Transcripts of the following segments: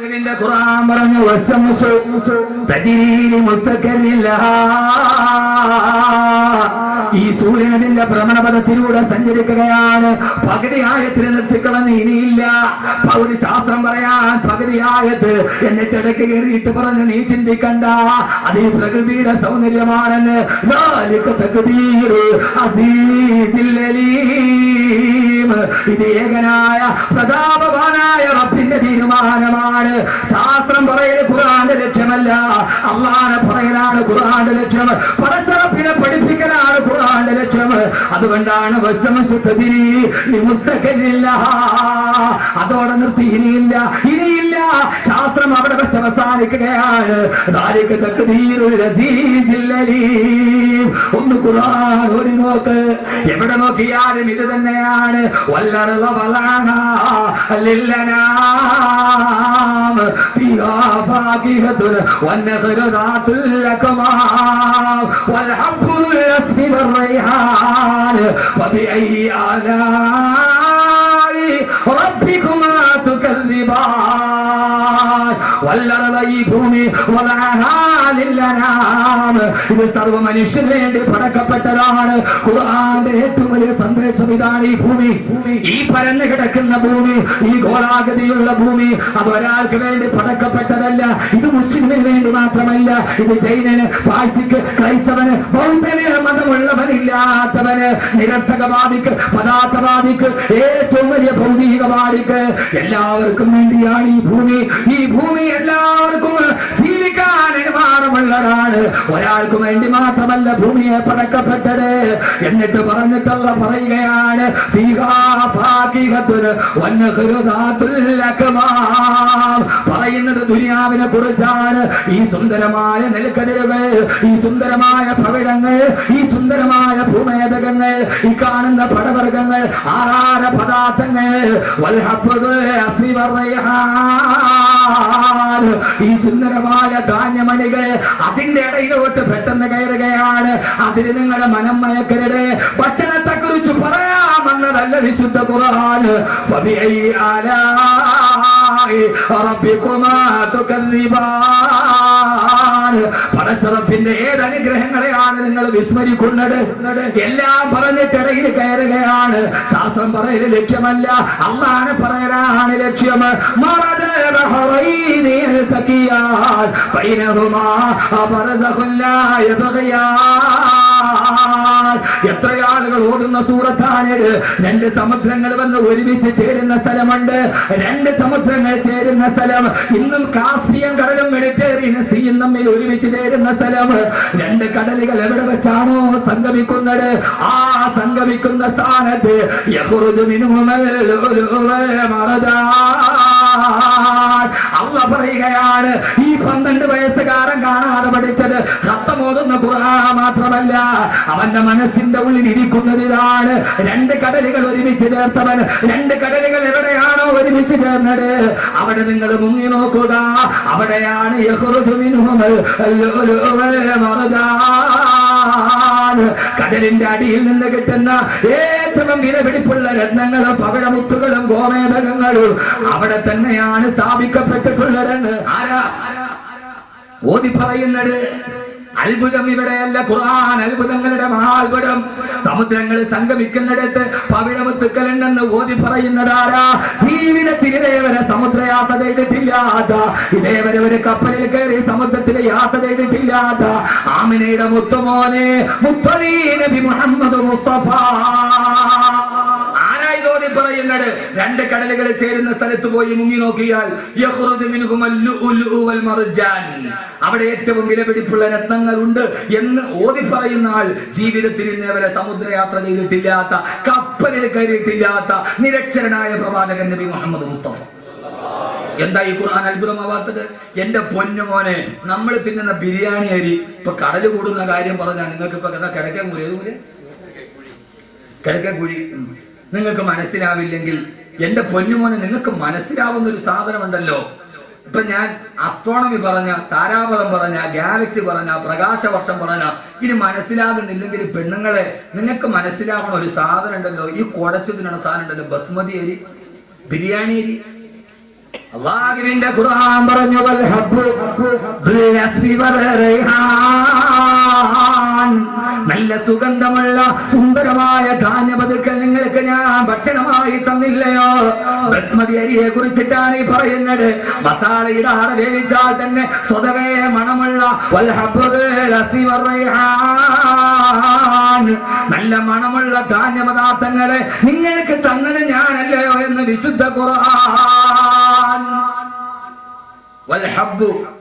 അള്ളാഹുവിന്റെ ഖുർആൻ പറഞ്ഞു വസംസു തജ്രീലി മുസ്തഖല്ലില്ലാ ഈ സൂര്യൻ അതിന്റെ ഭ്രമണപഥത്തിലൂടെ സഞ്ചരിക്കുകയാണ്. പകുതിയായത്തിന് നിർത്തിക്കളന്ന് ഇനിയില്ല. ഒരു ശാസ്ത്രം പറയാൻ പകുതിയായത് എന്നിട്ട് ഇടയ്ക്ക് കയറിയിട്ട് പറഞ്ഞ് നീ ചിന്തിക്കണ്ട. അത് ഈ പ്രകൃതിയുടെ സൗന്ദര്യമാണെന്ന്. നാലിക്ക് തകതീർ അസീസില്ലലീ ഇത് ഏകനായ പ്രതാപവാനായ റബ്ബിന്റെ തീരുമാനമാണ്. ശാസ്ത്രം പറയൽ ഖുർആന്റെ ലക്ഷ്യമല്ല. അള്ളാനെ പറയലാണ് ഖുർആന്റെ ലക്ഷ്യം. പടച്ചറപ്പിനെ പഠിപ്പിക്കലാണ് ഖുർആന്റെ ലക്ഷ്യം. അതുകൊണ്ടാണ് മുസ്തഖലില്ല അതോടെ നിർത്തി ഇനിയില്ല. ഇനിയില്ല ശാസ്ത്രം അവിടെ വെച്ച് അവസാനിക്കുകയാണ് ذلك تقدير العزيز العليم. ഒന്ന് ഖുർആൻ ഒരു നോക്ക് എവിടെ നോക്കിയാലും ഇത് തന്നെയാണ് വല്ലറ വളാന للأنعام فيها فاكهة والنخل ذات الأكمام والحب ذو العصف والريحان فبأي آلاء ഈ ഭൂമി ഇത് സർവ മനുഷ്യന് വേണ്ടി പടക്കപ്പെട്ടതാണ്. ഖുർആന്റെ ഏറ്റവും വലിയ സന്ദേശം ഇതാണ് ഈ ഭൂമി. ഈ പരന്നു കിടക്കുന്ന ഭൂമി ഈ ഗോളാകൃതിയുള്ള ഭൂമി അത് ഒരാൾക്ക് വേണ്ടി പടക്കപ്പെട്ടതല്ല. ഇത് മുസ്ലിമിന് വേണ്ടി മാത്രമല്ല. ഇത് ജൈനന് പാഴ്സിക്ക് ക്രൈസ്തവന് ബൗദ്ധന് മതമുള്ളവനില്ലാത്തവന് നിരർത്ഥകവാദിക്ക് പദാർത്ഥവാദിക്ക് ഏറ്റവും വലിയ ഭൗതികവാദിക്ക് എല്ലാവർക്കും വേണ്ടിയാണ് ഈ ഭൂമി. ഈ ഭൂമി എല്ലാവർക്കും ജീവിക്കാൻ അനുവാദമുള്ളതാണ് ഒരാൾക്ക് വേണ്ടി മാത്രമല്ല ഭൂമിയെ പടക്കപ്പെട്ടത്. എന്നിട്ട് പറഞ്ഞിട്ടുള്ള പറയുകയാണ് പറയുന്നത് ദുനിയാവിനെ കുറിച്ചാണ്. ഈ സുന്ദരമായ നെൽക്കതിരുകൾ ഈ സുന്ദരമായ ഭവിടങ്ങൾ ഈ സുന്ദരമായ ഭൂമേതകങ്ങൾ ഈ കാണുന്ന പടവർഗങ്ങൾ ആഹാര പദാർത്ഥങ്ങൾ. ഈ സുന്ദരമായ ധാന്യമണികൾ അതിന്റെ ഇടയിലോട്ട് പെട്ടെന്ന് കയറുകയാണ്. അതിന് നിങ്ങളുടെ മനം മയക്കരുത്. ഭക്ഷണത്തെ കുറിച്ച് പറയാമെന്നതല്ല വിശുദ്ധ ഖുർആൻ. പടച്ചറപ്പിന്റെ ഏതനുഗ്രഹങ്ങളെയാണ് നിങ്ങൾ വിസ്മരിക്കുന്നത്? എല്ലാം പറഞ്ഞിട്ടിടയിൽ കയറുകയാണ്. ശാസ്ത്രം പറയൽ ലക്ഷ്യമല്ല. അള്ളാണ് പറയലാണ് ലക്ഷ്യം. ആ തക്കിയാൽ. പൈനഹുമാ എത്രയാളുകൾ ഓടുന്ന സൂറത്താണ് രണ്ട് സമുദ്രങ്ങൾ വന്ന് ഒരുമിച്ച് ചേരുന്ന സ്ഥലമുണ്ട്. രണ്ട് സമുദ്രങ്ങൾ ചേരുന്ന സ്ഥലം. ഇന്നും കാസ്പിയൻ കടലും മെഡിറ്റേറിയൻ സീയും തമ്മിൽ ഒരുമിച്ച് ചേരുന്ന സ്ഥലം. രണ്ട് കടലുകൾ എവിടെ വെച്ചാണോ സംഗമിക്കുന്നത്? ആ സംഗമിക്കുന്ന സ്ഥാനത്ത് യഹുറുദു ഒരു മറദാ. അള്ള പറയുകയാണ് ഈ പന്ത്രണ്ട് വയസ്സുകാരൻ കാണാതെ പഠിച്ചത് സത്തമോതുന്ന ഖുർആൻ മാത്രമല്ല അവന്റെ മനസ്സിന്റെ ഉള്ളിൽ ഇരിക്കുന്നത് ഇതാണ് രണ്ട് കടലുകൾ ഒരുമിച്ച് ചേർത്തവൻ. രണ്ട് കടലുകൾ എവിടെയാണോ ഒരുമിച്ച് ചേർന്നത്? അവിടെ നിങ്ങൾ മുങ്ങി നോക്കുക. അവിടെയാണ് കടലിന്റെ അടിയിൽ നിന്ന് കിട്ടുന്ന ഏറ്റവും വിലപിടിപ്പുള്ള രത്നങ്ങളും പകടമുത്തുകളും ഗോമേതകങ്ങളും അവിടെ തന്നെയാണ് സ്ഥാപിക്കപ്പെട്ടിട്ടുള്ളതെന്ന് ആരാ? ഓതി പറയുന്നത്. അത്ഭുതം ഇവിടെയല്ല ഖുർആൻ അത്ഭുതങ്ങളുടെ മഹാത്ഭുതം. സമുദ്രങ്ങൾ സംഗമിക്കുന്നിടത്ത് പവിഴമുത്തുക്കലുണ്ടെന്ന് ഓതി പറയുന്നതാരാ? ജീവിതത്തിൽ ഇതേവരെ സമുദ്രയാത്ര ചെയ്തിട്ടില്ലാത്ത ഇതേവരെ ഒരു കപ്പലിൽ കയറി സമുദ്രത്തിൽ യാത്ര ചെയ്തിട്ടില്ലാത്ത ആമിനയുടെ മുത്തുമോനെ മുത്തലീ നബി മുഹമ്മദ് മുസ്തഫ. പറയുന്നത് രണ്ട് കടലുകൾ ചേരുന്ന സ്ഥലത്ത് പോയി മുങ്ങി നോക്കിയാൽ. അവിടെ ഏറ്റവും വിലപിടിപ്പുള്ള രത്നങ്ങൾ ഉണ്ട് എന്ന് ഓതി പറയുന്ന ആൾ ജീവിതത്തിൽ ഇന്നേവരെ സമുദ്രയാത്ര ചെയ്തിട്ടില്ലാത്ത കപ്പലിൽ കയറിയിട്ടില്ലാത്ത നിരക്ഷരനായ പ്രവാചകൻ നബി മുഹമ്മദ് മുസ്തഫ. എന്താ ഈ ഖുർആൻ അത്ഭുതമാവാത്തത്? എന്റെ പൊന്നുമോനെ നമ്മൾ തിന്നുന്ന ബിരിയാണി അരി ഇപ്പൊ കടൽ കൂടുന്ന കാര്യം പറഞ്ഞാൽ നിങ്ങൾക്ക് ഇപ്പൊ കിടക്കൻ കിടക്കാൻ കിടക്കൻ കുഴി നിങ്ങൾക്ക് മനസ്സിലാവില്ലെങ്കിൽ എന്റെ പൊന്നുമോനെ നിങ്ങൾക്ക് മനസ്സിലാവുന്ന ഒരു സാധനമുണ്ടല്ലോ. ഇപ്പൊ ഞാൻ അസ്ട്രോണമി പറഞ്ഞ താരാപഥം പറഞ്ഞ ഗാലക്സി പറഞ്ഞ പ്രകാശവർഷം പറഞ്ഞ ഇനി മനസ്സിലാകുന്നില്ലെങ്കിൽ പെണ്ണുങ്ങളെ നിങ്ങൾക്ക് മനസ്സിലാവുന്ന ഒരു സാധനം ഉണ്ടല്ലോ ഈ കുടച്ചതിനുള്ള സാധനം ഉണ്ടല്ലോ ബസ്മതി അരി ബിരിയാണി അരി അള്ളാഹുവിന്റെ ഖുർആൻ പറഞ്ഞു വൽ ഹബ്ബു നല്ല സുഗന്ധമുള്ള സുന്ദരമായ ധാന്യപതുക്കൾ നിങ്ങൾക്ക് ഞാൻ ഭക്ഷണമായി തന്നില്ലയോ? ബസ്മതി അരിയെ കുറിച്ചിട്ടാണ് ഈ പറയുന്നത്. മസാലയുടെ ആട വേവിച്ചാൽ തന്നെ സ്വതവേ മണമുള്ള വൽ ഹബ്ബു നല്ല മണമുള്ള ധാന്യപദാർത്ഥങ്ങളെ നിങ്ങൾക്ക് തന്നത് ഞാനല്ലയോ എന്ന് വിശുദ്ധ ഖുർആൻ.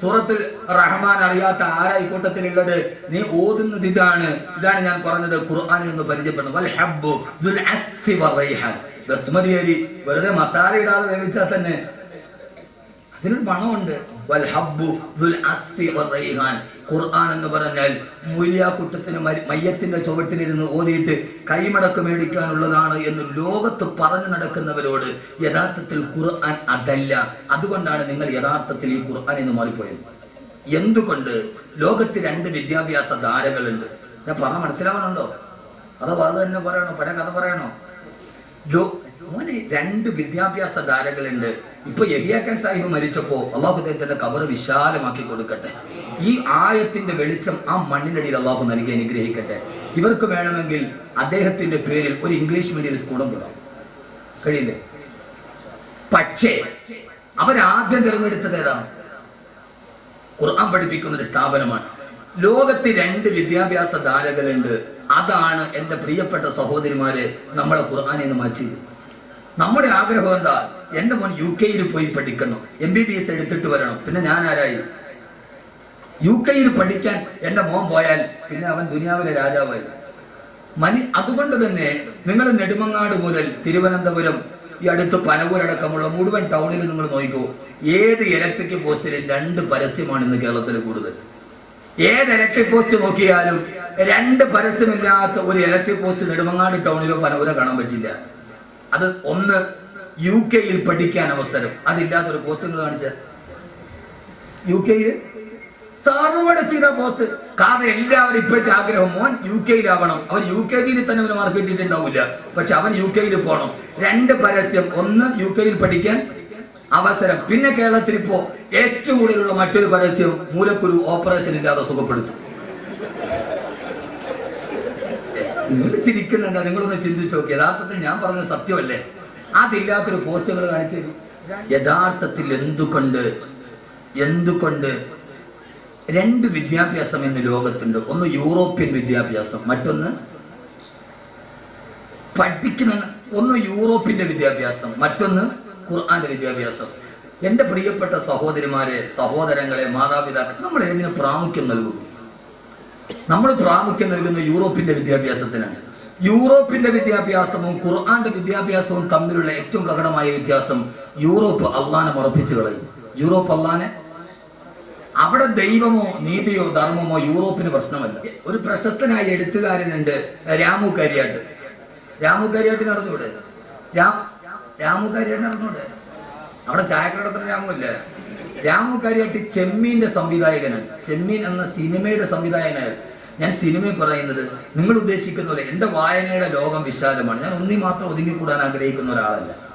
സൂറത്തുൽ റഹ്മാൻ അറിയാത്ത ആരാ ഇക്കൂട്ടത്തിലുള്ളത് കൂട്ടത്തിലുള്ളത്? നീ ഓതുന്നത് ഇതാണ് ഇതാണ് ഞാൻ പറഞ്ഞത് ഖുർആാനിൽ നിന്ന് പരിചയപ്പെടുന്നു വൽഹബ്ബു ദുൽ അസ്ഫി വറൈഹാൻ ബസ്മതി അരി വെറുതെ മസാല ഇടാതെ വേവിച്ചാൽ തന്നെ അതിനൊരു വറൈഹാൻ ഖുർആൻ എന്ന് പറഞ്ഞാൽ മൂല്യാക്കുട്ടത്തിന് മയ്യത്തിന്റെ ചുവട്ടിലിരുന്ന് ഓതിയിട്ട് കൈമടക്ക് മേടിക്കാനുള്ളതാണ് എന്ന് ലോകത്ത് പറഞ്ഞു നടക്കുന്നവരോട് യഥാർത്ഥത്തിൽ ഖുർആൻ അതല്ല. അതുകൊണ്ടാണ് നിങ്ങൾ യഥാർത്ഥത്തിൽ ഈ ഖുർആൻ എന്ന് മാറിപ്പോയത്. എന്തുകൊണ്ട്? ലോകത്ത് രണ്ട് വിദ്യാഭ്യാസ ധാരകളുണ്ട്. ഞാൻ പറഞ്ഞ മനസ്സിലാവണുണ്ടോ അതോ അത് തന്നെ പറയണോ? പഴയ കഥ പറയണോ? ലോ രണ്ട് വിദ്യാഭ്യാസ ധാരകളുണ്ട്. ഇപ്പൊ യഹിയാക്കൻ സാഹിബ് മരിച്ചപ്പോ അള്ളാഹു അദ്ദേഹത്തിന്റെ കബർ വിശാലമാക്കി കൊടുക്കട്ടെ. ഈ ആയത്തിന്റെ വെളിച്ചം ആ മണ്ണിനടിയിൽ അള്ളാഹു നൽകി അനുഗ്രഹിക്കട്ടെ. ഇവർക്ക് വേണമെങ്കിൽ അദ്ദേഹത്തിന്റെ പേരിൽ ഒരു ഇംഗ്ലീഷ് മീഡിയം സ്കൂളും വിടാം. കഴിയില്ലേ പക്ഷേ അവരാദ്യം തിരഞ്ഞെടുത്തത് ഏതാണ് ഖുർആൻ പഠിപ്പിക്കുന്ന ഒരു സ്ഥാപനമാണ്. ലോകത്ത് രണ്ട് വിദ്യാഭ്യാസ ധാരകളുണ്ട്. അതാണ് എന്റെ പ്രിയപ്പെട്ട സഹോദരിമാരെ നമ്മളെ ഖുർആാനെന്ന് നിന്ന് മാറ്റിയത്. നമ്മുടെ ആഗ്രഹം എന്താ? എന്റെ മോൻ യു കെയിൽ പോയി പഠിക്കണം. എം ബി ബി എസ് എടുത്തിട്ട് വരണം. പിന്നെ ഞാൻ ആരായി യു കെയിൽ പഠിക്കാൻ എന്റെ മോൻ പോയാൽ പിന്നെ അവൻ ദുനിയാവിലെ രാജാവായി. മനി അതുകൊണ്ട് തന്നെ നിങ്ങൾ നെടുമങ്ങാട് മുതൽ തിരുവനന്തപുരം ഈ അടുത്ത് പനവൂരടക്കമുള്ള മുഴുവൻ ടൗണിൽ നിങ്ങൾ നോക്കിക്കോ. ഏത് ഇലക്ട്രിക് പോസ്റ്റിലും രണ്ട് പരസ്യമാണ് ഇന്ന് കേരളത്തിൽ കൂടുതൽ. ഏത് ഇലക്ട്രിക് പോസ്റ്റ് നോക്കിയാലും രണ്ട് പരസ്യമില്ലാത്ത ഒരു ഇലക്ട്രിക് പോസ്റ്റ് നെടുമങ്ങാട് ടൗണിലോ പനവൂരോ കാണാൻ പറ്റില്ല. അത് ഒന്ന് യു കെയിൽ പഠിക്കാൻ അവസരം. അതില്ലാത്തൊരു പോസ്റ്റ് നിങ്ങൾ കാണിച്ച. യു കെയിൽ സർവടെ ചെയ്ത പോസ്റ്റ് കാരണം എല്ലാവരും ഇപ്പോഴത്തെ ആഗ്രഹം മോൻ യു കെയിലാവണം അവൻ യു കെ ജിയിൽ തന്നെ അവന് മാർക്ക് കിട്ടിയിട്ടുണ്ടാവില്ല. പക്ഷെ അവൻ യു കെയിൽ പോകണം രണ്ട് പരസ്യം. ഒന്ന് യു കെയിൽ പഠിക്കാൻ അവസരം. പിന്നെ കേരളത്തിൽ ഇപ്പോ ഏറ്റവും കൂടുതലുള്ള മറ്റൊരു പരസ്യം മൂലക്കുരു ഓപ്പറേഷൻ ഇല്ലാതെ സുഖപ്പെടുത്തും. നിങ്ങൾ ചിരിക്കുന്നുണ്ടോ നിങ്ങളൊന്ന് ചിന്തിച്ചു നോക്കി. യഥാർത്ഥത്തിൽ ഞാൻ പറഞ്ഞ സത്യമല്ലേ? അതില്ലാത്തൊരു പോസ്റ്റുകൾ കാണിച്ചു. യഥാർത്ഥത്തിൽ എന്തുകൊണ്ട്? എന്തുകൊണ്ട്? രണ്ട് വിദ്യാഭ്യാസം ഇന്ന് ലോകത്തുണ്ട്. ഒന്ന് യൂറോപ്യൻ വിദ്യാഭ്യാസം മറ്റൊന്ന് പഠിക്കുന്ന ഒന്ന് യൂറോപ്പിന്റെ വിദ്യാഭ്യാസം മറ്റൊന്ന് ഖുർആന്റെ വിദ്യാഭ്യാസം. എന്റെ പ്രിയപ്പെട്ട സഹോദരിമാരെ സഹോദരങ്ങളെ മാതാപിതാക്കൾ നമ്മൾ ഏതിന് പ്രാമുഖ്യം നൽകുന്നു. നമ്മൾ പ്രാമുഖ്യം നൽകുന്ന യൂറോപ്പിന്റെ വിദ്യാഭ്യാസത്തിനാണ് യൂറോപ്പിന്റെ വിദ്യാഭ്യാസവും ഖുർആന്റെ വിദ്യാഭ്യാസവും തമ്മിലുള്ള ഏറ്റവും പ്രകടമായ വ്യത്യാസം യൂറോപ്പ് അള്ളാനെ ഉറപ്പിച്ചു കളയും. യൂറോപ്പ് അള്ളാനെ? അവിടെ ദൈവമോ നീതിയോ ധർമ്മമോ യൂറോപ്പിന് പ്രശ്നമല്ല. ഒരു പ്രശസ്തനായ എഴുത്തുകാരനുണ്ട് രാമു കരിയാട്ട്. രാമു കരിയാട്ട് നടന്നൂടെ രാം രാമു കരിയാട്ട് നടന്നൂടെ അവിടെ ചായക്കടത്തിന് രാമു അല്ലേ? രാമു കരിയാട്ടി ചെമ്മീന്റെ സംവിധായകനാണ്. ചെമ്മീൻ എന്ന സിനിമയുടെ സംവിധായകനാണ്. ഞാൻ സിനിമയിൽ പറയുന്നത് നിങ്ങൾ ഉദ്ദേശിക്കുന്ന പോലെ എന്റെ വായനയുടെ ലോകം വിശാലമാണ്. ഞാൻ ഒന്നി മാത്രം ഒതുങ്ങിക്കൂടാൻ ആഗ്രഹിക്കുന്ന ഒരാളല്ല.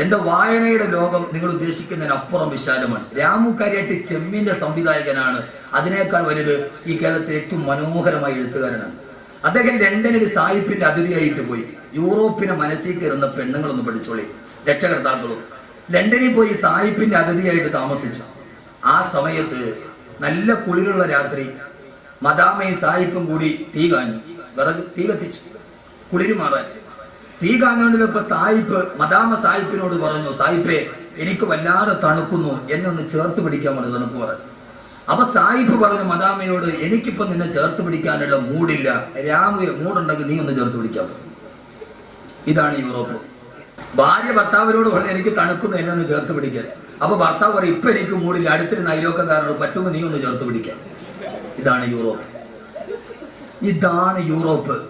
എന്റെ വായനയുടെ ലോകം നിങ്ങൾ ഉദ്ദേശിക്കുന്നതിനപ്പുറം വിശാലമാണ്. രാമു കരിയട്ടി ചെമ്മിന്റെ സംവിധായകനാണ്. അതിനേക്കാൾ വലുത് ഈ കേരളത്തിലെ ഏറ്റവും മനോഹരമായ എഴുത്തുകാരനാണ്. അദ്ദേഹം ലണ്ടനിൽ സായിപ്പിന്റെ അതിഥിയായിട്ട് പോയി. യൂറോപ്പിനെ മനസ്സിൽ കയറുന്ന പെണ്ണുങ്ങളൊന്ന് പഠിച്ചോളി. രക്ഷകർത്താക്കളും. ലണ്ടനിൽ പോയി സായിപ്പിന്റെ അതിഥിയായിട്ട് താമസിച്ചു. ആ സമയത്ത് നല്ല കുളിരുള്ള രാത്രി മദാമയും സായിപ്പും കൂടി തീ കാഞ്ഞു. വിറക് തീ കത്തിച്ചു. കുളിരുമാറാൻ തീ കാഞ്ഞോണ്ടിലൊക്കെ സായിപ്പ് മദാമ സായിപ്പിനോട് പറഞ്ഞു സായിപ്പേ എനിക്ക് വല്ലാതെ തണുക്കുന്നു. എന്നെ ഒന്ന് ചേർത്ത് പിടിക്കാൻ പറഞ്ഞു തണുപ്പ് പറഞ്ഞു. അപ്പൊ സായിപ്പ് പറഞ്ഞു മദാമയോട് എനിക്കിപ്പോ നിന്നെ ചേർത്ത് പിടിക്കാനുള്ള മൂടില്ല. രാമു മൂടുണ്ടെങ്കിൽ നീ ഒന്ന് ചേർത്ത് പിടിക്കാൻ ഇതാണ് യൂറോപ്പ്. ഭാര്യ ഭർത്താവിനോട് പറഞ്ഞു എനിക്ക് തണുക്കുന്നു എന്നെ ഒന്ന് ചേർത്ത് പിടിക്കാൻ. അപ്പൊ ഭർത്താവ് പറയും ഇപ്പൊ എനിക്ക് മൂടില്ല. അടുത്തിരുന്ന അയലോക്കക്കാരനോട് പറ്റുമ്പോൾ നീ ഒന്ന് ചേർത്ത് പിടിക്കാൻ. ഇതാണ് യൂറോപ്പ്. ഇതാണ് യൂറോപ്പ്.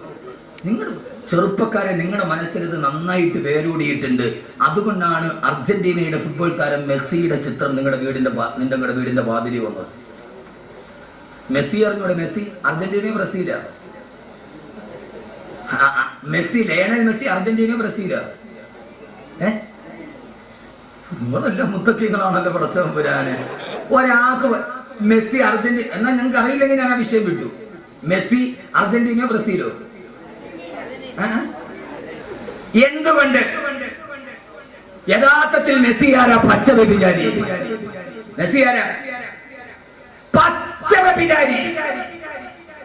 നിങ്ങൾ ചെറുപ്പക്കാരെ നിങ്ങളുടെ മനസ്സിൽ ഇത് നന്നായിട്ട് വേരൂടിയിട്ടുണ്ട്. അതുകൊണ്ടാണ് അർജന്റീനയുടെ ഫുട്ബോൾ താരം മെസ്സിയുടെ ചിത്രം നിങ്ങളുടെ വീടിന്റെ നിങ്ങളുടെ വീടിന്റെ വാതിരി വന്നത്. മെസ്സി അറിഞ്ഞൂടെ? മെസ്സി അർജന്റീനയും ബ്രസീലാ? മെസ്സി ലയണൽ മെസ്സി അർജന്റീനയും ബ്രസീലാ? ഏ? നിങ്ങളെല്ലാം മുത്തക്കിങ്ങളാണല്ലോ പടച്ചവൻ പുരാന്. ഒരാൾക്ക് മെസ്സി അർജന്റീന എന്നാ ഞങ്ങൾക്ക് അറിയില്ലെങ്കിൽ ഞാൻ ആ വിഷയം വിട്ടു. മെസ്സി അർജന്റീന ബ്രസീലോ? എന്തുകൊണ്ട്? യഥാർത്ഥത്തിൽ മെസ്സി ആരാ പച്ച വ്യഭിചാരി മെസ്സി ആരാ? പച്ച വ്യഭിചാരി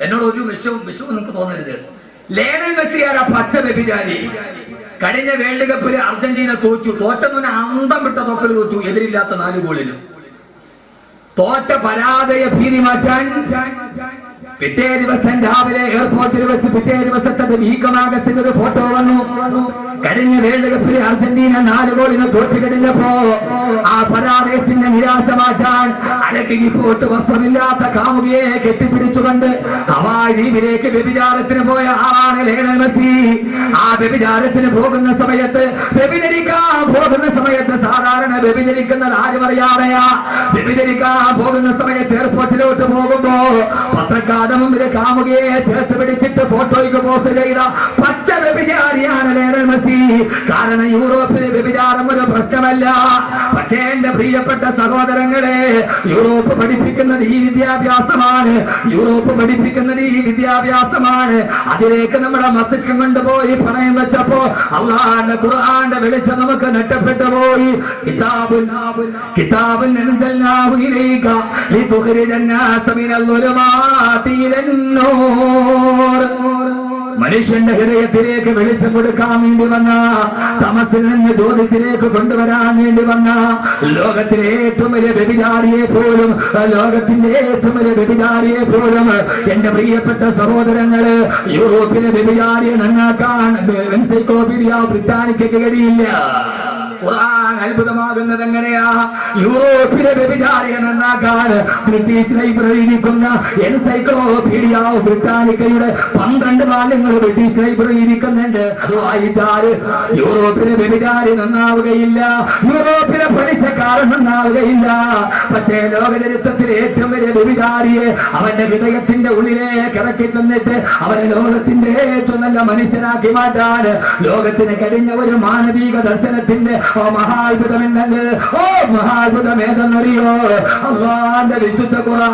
എന്നോട് ഒരു വിഷവും വിഷവും നിങ്ങൾക്ക് തോന്നരുത്. ലേണൽ മെസ്സി ആരാ പച്ച വ്യഭിചാരി കഴിഞ്ഞ വേൾഡ് കപ്പിൽ അർജന്റീന തോറ്റു. തോറ്റെന്ന് അന്തം വിട്ട തോക്കൽ തോറ്റു. എതിരില്ലാത്ത നാല് ഗോളിനും. തോറ്റ പരാജയ ഭീതി മാറ്റാൻ പിറ്റേ ദിവസം രാവിലെ എയർപോർട്ടിൽ വെച്ച് പിറ്റേ ദിവസത്തെ വീക്കമാകസിന്റെ ഒരു ഫോട്ടോ വന്നു. കഴിഞ്ഞ വേൾഡ് കപ്പിൽ അർജന്റീന നാല് ഗോളിന് തോറ്റു കഴിഞ്ഞപ്പോ ആ പരാജയത്തിന്റെ നിരാശ മാറ്റാൻ അലക്കി പോട്ട് വസ്ത്രമില്ലാത്ത കാമുകിയെ കെട്ടിപ്പിടിച്ചുകൊണ്ട് ഹവായ് ദ്വീപിലേക്ക് വ്യഭിചാരത്തിന് പോയ ആളാണ് ലേണൽ മെസ്സി. ആ വ്യഭിചാരത്തിന് പോകുന്ന സമയത്ത് വ്യഭിചരിക്കാൻ പോകുന്ന സമയത്ത് സാധാരണ വ്യഭിചരിക്കുന്നത് ആരും അറിയാതെയാ. വ്യഭിചരിക്കാൻ പോകുന്ന സമയത്ത് എയർപോർട്ടിലോട്ട് പോകുമ്പോ പത്രക്കാരുടെ മുമ്പിൽ കാമുകയെ ചേർത്ത് പിടിച്ചിട്ട് ഫോട്ടോയ്ക്ക് പോസ്റ്റ് ചെയ്ത പച്ച വ്യഭിചാരിയാണ് ലേണൽ മെസ്സി. കാരണം യൂറോപ്പിലെ വ്യഭിചാരം ഒരു പ്രശ്നമല്ല. പക്ഷേ എന്റെ പ്രിയപ്പെട്ട സഹോദരങ്ങളെ യൂറോപ്പ് പഠിപ്പിക്കുന്നത് ഈ വിദ്യാഭ്യാസമാണ്. യൂറോപ്പ് പഠിപ്പിക്കുന്നത് ഈ വിദ്യാഭ്യാസമാണ്. അതിലേക്ക് നമ്മുടെ മസ്തിഷ്കം കൊണ്ടുപോയി പണയം വെച്ചപ്പോ അള്ളാന്റെ ഖുർആന്റെ വെളിച്ചം നമുക്ക് നഷ്ടപ്പെട്ടു. കിതാബുൻ അൻസൽനാഹു ഇലൈക ലിതുഖ്രിജ മിനൽ ളുലുമാതി ഇലൻ നൂർ മനുഷ്യന്റെ ഹൃദയത്തിലേക്ക് വെളിച്ചം കൊടുക്കാൻ വേണ്ടി വന്ന തമസിൽ നിന്ന് ജ്യോതിസിലേക്ക് കൊണ്ടുവരാൻ വേണ്ടി വന്ന ലോകത്തിലെ ഏറ്റവും വലിയ വ്യഭിചാരിയെ പോലും ലോകത്തിന്റെ ഏറ്റവും വലിയ വ്യഭിചാരിയെ പോലും എന്റെ പ്രിയപ്പെട്ട സഹോദരങ്ങൾ യൂറോപ്പിലെ വ്യഭിചാരിയെ നന്നാക്കാൻ എൻസൈക്ലോപീഡിയ ബ്രിട്ടാനിക്ക് കഴിയില്ല. ഖുർആൻ അത്ഭുതമാകുന്നത് എങ്ങനെയാ യൂറോപ്പിലെ വ്യഭിചാരിയെ നന്നാക്കാൻ ബ്രിട്ടീഷ് ലൈബ്രറി ഇരിക്കുന്ന എൻസൈക്ലോപീഡിയ ബ്രിട്ടാനിക്കയുടെ പന്ത്രണ്ട് ബാല്യങ്ങൾ ബ്രിട്ടീഷ് ലൈബ്രറി ഇരിക്കുന്നുണ്ട് അത് വായിച്ചാൽ യൂറോപ്പിലെ വ്യഭിചാരി നന്നാവുകയില്ല. യൂറോപ്പിലെ പലിശക്കാരൻ നന്നാവുകയില്ല. പക്ഷേ ലോകചരിത്രത്തിൽ ഏറ്റവും വലിയ വ്യഭിചാരിയെ അവന്റെ ഹൃദയത്തിന്റെ ഉള്ളിലേക്ക് ഇറക്കി ചെന്നിട്ട് അവനെ ലോകത്തിന്റെ ഏറ്റവും നല്ല മനുഷ്യനാക്കി മാറ്റാൻ ലോകത്തിന് കഴിഞ്ഞ ഒരു മാനവിക ദർശനത്തിന്റെ ഓ മഹാത്ഭുതമുണ്ടെങ്കിൽ ഓ മഹാത്ഭുതം ഏതെന്നറിയോ അള്ളാന്റെ വിശുദ്ധ ഖുർആൻ